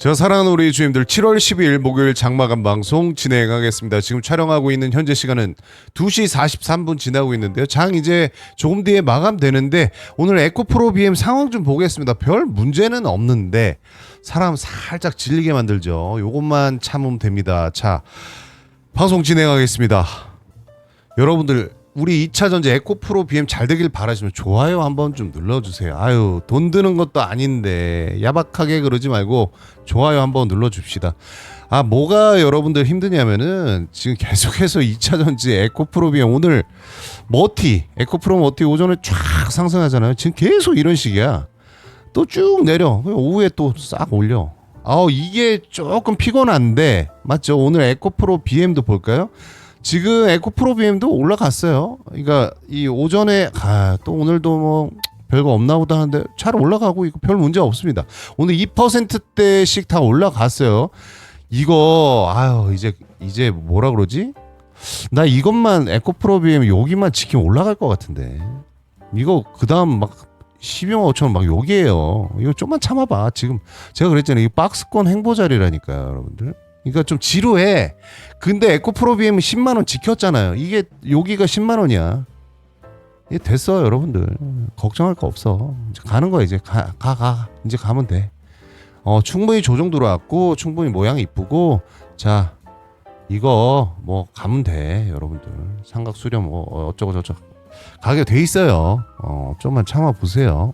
저 사랑하는 우리 주임들 7월 12일 목요일 장마감 방송 진행하겠습니다. 지금 촬영하고 있는 현재 시간은 2시 43분 지나고 있는데요. 장 이제 조금 뒤에 마감되는데 오늘 에코프로 BM 상황 좀 보겠습니다. 별 문제는 없는데 사람 살짝 질리게 만들죠. 요것만 참으면 됩니다. 자, 방송 진행하겠습니다. 여러분들 우리 2차 전지 에코프로 BM 잘 되길 바라시면 좋아요 한번 좀 눌러주세요. 아유 돈 드는 것도 아닌데 야박하게 그러지 말고 좋아요 한번 눌러줍시다. 아 뭐가 여러분들 힘드냐면은 지금 계속해서 2차 전지 에코프로 BM 오늘 머티 에코프로 머티 오전에 쫙 상승하잖아요. 지금 계속 이런 식이야. 또 쭉 내려 오후에 또 싹 올려. 아 이게 조금 피곤한데 맞죠? 오늘 에코프로 BM도 볼까요? 지금 에코 프로 BM도 올라갔어요. 그러니까 이 오전에 아, 또 오늘도 뭐 별거 없나 보다 하는데 잘 올라가고 이거 별 문제 없습니다. 오늘 2%대씩 다 올라갔어요. 이거 아유 이제 이제 뭐라 그러지? 나 이것만 에코 프로 BM 여기만 지키면 올라갈 것 같은데. 이거 그다음 막 12만 5천 원막 여기에요. 이거 좀만 참아봐. 지금 제가 그랬잖아요. 이 박스권 행보 자리라니까요, 여러분들. 그러니까 좀 지루해. 근데 에코프로 BM 10만 원 지켰잖아요. 이게 여기가 10만 원이야. 이게 됐어, 여러분들. 걱정할 거 없어. 이제 가는 거야 이제 가, 가, 가. 이제 가면 돼. 어, 충분히 조정 들어왔고 충분히 모양 이쁘고 자 이거 뭐 가면 돼, 여러분들. 삼각 수렴 뭐 어쩌고 저쩌고 가게 돼 있어요. 어, 좀만 참아 보세요.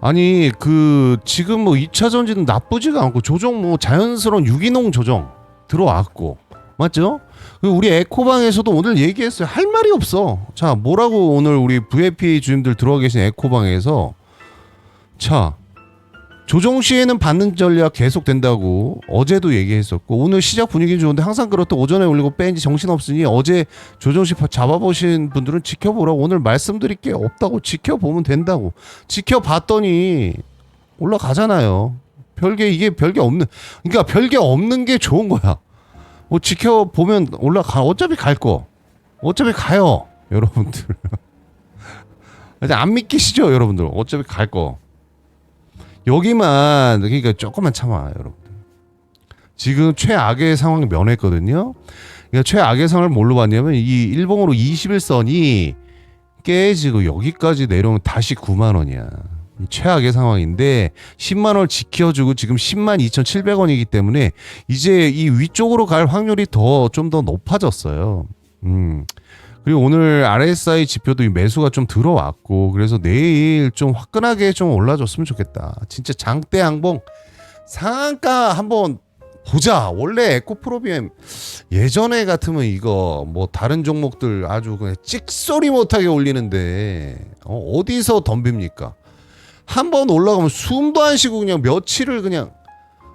아니 그 지금 뭐 2차 전지는 나쁘지가 않고 조정 뭐 자연스러운 유기농 조정 들어왔고 맞죠? 우리 에코방에서도 오늘 얘기했어요. 할 말이 없어. 자 뭐라고 오늘 우리 VIP 주임들 들어와 계신 에코방에서 자 조정 시에는 받는 전략 계속 된다고 어제도 얘기했었고 오늘 시작 분위기 좋은데 항상 그렇다 오전에 올리고 뺀지 정신 없으니 어제 조정 시 잡아보신 분들은 지켜보라 오늘 말씀드릴 게 없다고 지켜보면 된다고 지켜봤더니 올라가잖아요 별게 이게 별게 없는 그러니까 별게 없는 게 좋은 거야 뭐 지켜보면 올라가 어차피 갈 거 어차피 가요 여러분들 안 믿기시죠 여러분들 어차피 갈 거 여기만 그러니까 조금만 참아 여러분들. 지금 최악의 상황이 면했거든요. 그러니까 최악의 상황을 뭘로 봤냐면 이 일봉으로 21선이 깨지고 여기까지 내려오면 다시 9만 원이야. 이 최악의 상황인데 10만 원을 지켜주고 지금 10만 2,700원이기 때문에 이제 이 위쪽으로 갈 확률이 더 좀더 높아졌어요. 음. 그리고 오늘 RSI 지표도 이 매수가 좀 들어왔고 그래서 내일 좀 화끈하게 좀 올라줬으면 좋겠다. 진짜 장대 항봉 상한가 한번 보자. 원래 에코프로비엠 예전에 같으면 이거 뭐 다른 종목들 아주 그냥 찍소리 못하게 올리는데 어, 디서 덤빕니까? 한 번 올라가면 숨도 안 쉬고 그냥 며칠을 그냥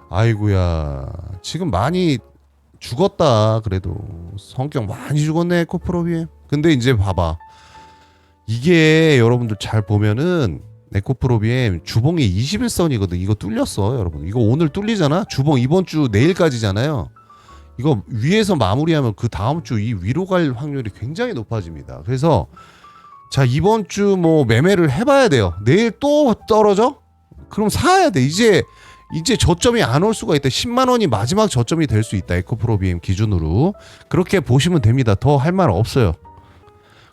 아이고야 지금 많이 죽었다 그래도. 성격 많이 죽었네 에코프로비엠 근데 이제 봐봐. 이게 여러분들 잘 보면은 에코프로비엠 주봉이 21선이거든. 이거 뚫렸어 여러분. 이거 오늘 뚫리잖아? 주봉 이번 주 내일까지잖아요. 이거 위에서 마무리하면 그 다음 주 이 위로 갈 확률이 굉장히 높아집니다. 그래서 자 이번 주 뭐 매매를 해봐야 돼요 내일 또 떨어져 그럼 사야 돼 이제 이제 저점이 안 올 수가 있다. 10만 원이 마지막 저점이 될 수 있다. 에코프로 BM 기준으로. 그렇게 보시면 됩니다. 더 할 말 없어요.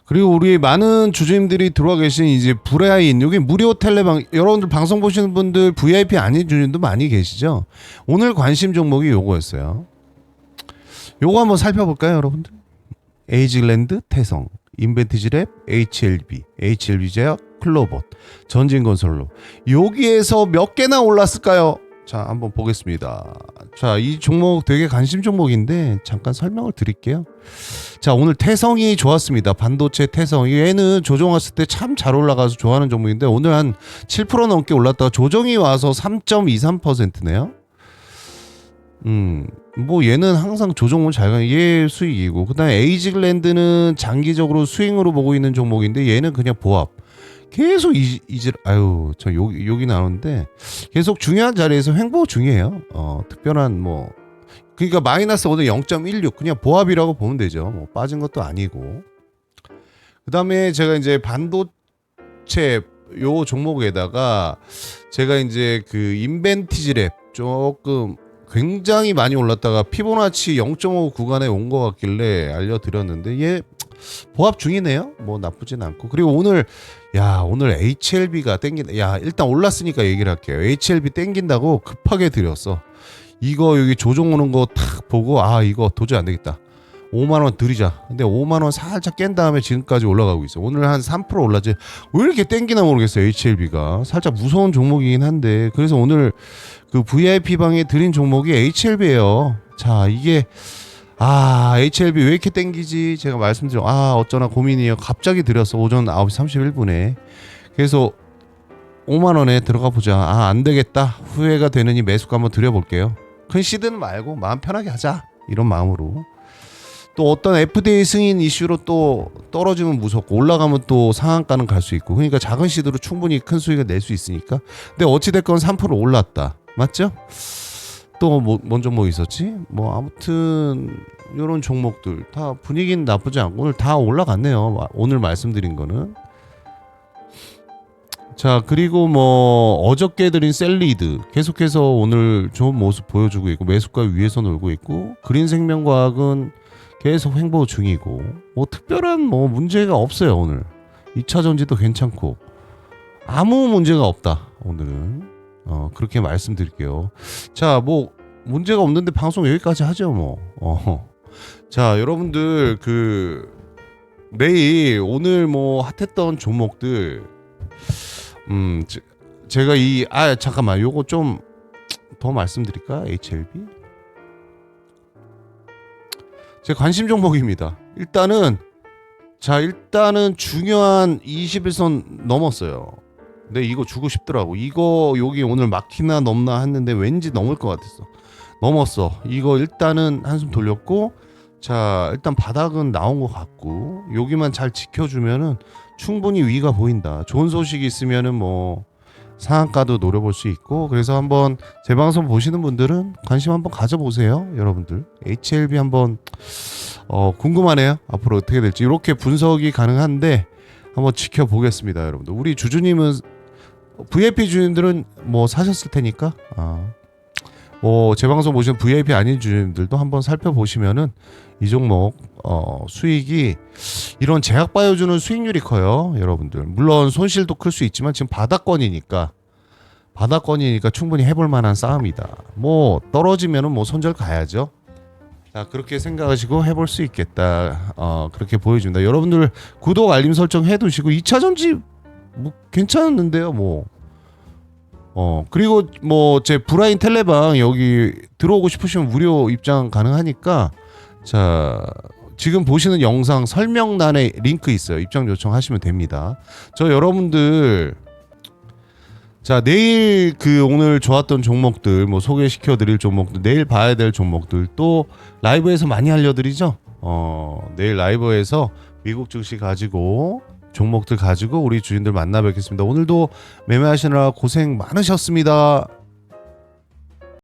그리고 우리 많은 주주님들이 들어와 계신 이제 브라인 여기 무료 텔레방 여러분들 방송 보시는 분들 VIP 아닌 주주님도 많이 계시죠. 오늘 관심 종목이 요거였어요. 요거 한번 살펴볼까요, 여러분들? 에이지랜드 태성, 인벤티지랩, HLB, HLB제약, 클로봇, 전진건설로 여기에서 몇 개나 올랐을까요? 자, 한번 보겠습니다. 자, 이 종목 되게 관심 종목인데 잠깐 설명을 드릴게요. 자, 오늘 태성이 좋았습니다. 반도체 태성. 얘는 조정 왔을 때 참 잘 올라가서 좋아하는 종목인데 오늘 한 7% 넘게 올랐다가 조정이 와서 3.23%네요. 음, 뭐 얘는 항상 조정은 잘 가는 얘 수익이고 그다음에 에이직랜드는 장기적으로 스윙으로 보고 있는 종목인데 얘는 그냥 보합. 계속 이, 이질 아유 저 여기 여기 나오는데 계속 중요한 자리에서 횡보 중이에요. 어 특별한 뭐 그러니까 마이너스 오늘 0.16 그냥 보합이라고 보면 되죠. 뭐 빠진 것도 아니고. 그다음에 제가 이제 반도체 요 종목에다가 제가 이제 그 인벤티지 랩 조금 굉장히 많이 올랐다가 피보나치 0.5 구간에 온 것 같길래 알려드렸는데 얘 보합 중이네요. 뭐 나쁘진 않고 그리고 오늘 야 오늘 HLB가 땡긴다. 야 일단 올랐으니까 얘기를 할게요. HLB 땡긴다고 급하게 드렸어. 이거 여기 조종 오는 거 탁 보고 아 이거 도저히 안 되겠다. 5만 원 드리자. 근데 5만 원 살짝 깬 다음에 지금까지 올라가고 있어. 오늘 한 3% 올랐지. 왜 이렇게 땡기나 모르겠어요. HLB가 살짝 무서운 종목이긴 한데 그래서 오늘 그 VIP 방에 드린 종목이 HLB예요. 자 이게 아 HLB 왜 이렇게 땡기지? 제가 말씀드려 아 어쩌나 고민이에요. 갑자기 드렸어 오전 9시 31분에. 그래서 5만 원에 들어가 보자. 아 안 되겠다. 후회가 되느니 매수가 한번 드려 볼게요. 큰 시드는 말고 마음 편하게 하자. 이런 마음으로. 또 어떤 FDA 승인 이슈로 또 떨어지면 무섭고 올라가면 또 상한가는 갈 수 있고. 그러니까 작은 시드로 충분히 큰 수익을 낼 수 있으니까. 근데 어찌됐건 3% 올랐다. 맞죠? 또뭐뭔 종목 있었지? 뭐 아무튼 이런 종목들 다 분위기는 나쁘지 않고 오늘 다 올라갔네요. 마- 오늘 말씀드린 거는. 자 그리고 뭐 어저께 드린 셀리드 계속해서 오늘 좋은 모습 보여주고 있고 매수가 위에서 놀고 있고 그린 생명과학은 계속 횡보 중이고 뭐 특별한 뭐 문제가 없어요 오늘. 2차 전지도 괜찮고. 아무 문제가 없다 오늘은. 어 그렇게 말씀드릴게요. 자뭐 문제가 없는데 방송 여기까지 하죠 뭐 어 자 여러분들 그 내일 오늘 뭐 핫했던 종목들. 음 제, 제가 이 아 잠깐만. 요거 좀 더 말씀드릴까? HLB 제 관심 종목입니다. 일단은 자 일단은 중요한 21선 넘었어요. 근데 이거 주고 싶더라고. 이거 여기 오늘 막히나 넘나 했는데 왠지 넘을 것 같았어. 넘었어. 이거 일단은 한숨 돌렸고 자 일단 바닥은 나온 것 같고 여기만 잘 지켜주면은 충분히 위가 보인다. 좋은 소식이 있으면은 뭐 상한가도 노려볼 수 있고 그래서 한번 제 방송 보시는 분들은 관심 한번 가져보세요 여러분들. HLB 한번 어 궁금하네요. 앞으로 어떻게 될지. 이렇게 분석이 가능한데 한번 지켜보겠습니다 여러분들. 우리 주주님은 VIP 주주님들은 뭐 사셨을 테니까. 아. 뭐제 방송 보시는 VIP 아닌 주주님들도 한번 살펴보시면은 이 종목 어 수익이 이런 제약 바이오주는 수익률이 커요, 여러분들. 물론 손실도 클 수 있지만 지금 바닥권이니까 바닥권이니까 충분히 해볼 만한 싸움이다. 뭐 떨어지면은 뭐 손절 가야죠. 자 그렇게 생각하시고 해볼 수 있겠다. 어 그렇게 보여준다. 여러분들 구독 알림 설정 해두시고 2차 전지 뭐 괜찮았는데요, 뭐. 어 그리고 뭐 제 브라인 텔레방 여기 들어오고 싶으시면 무료 입장 가능하니까 자 지금 보시는 영상 설명란에 링크 있어요. 입장 요청하시면 됩니다. 저 여러분들 자 내일 그 오늘 좋았던 종목들 뭐 소개시켜 드릴 종목들 내일 봐야 될 종목들 또 라이브에서 많이 알려드리죠. 어 내일 라이브에서 미국 증시 가지고 종목들 가지고 우리 주인들 만나 뵙겠습니다. 오늘도 매매하시느라 고생 많으셨습니다.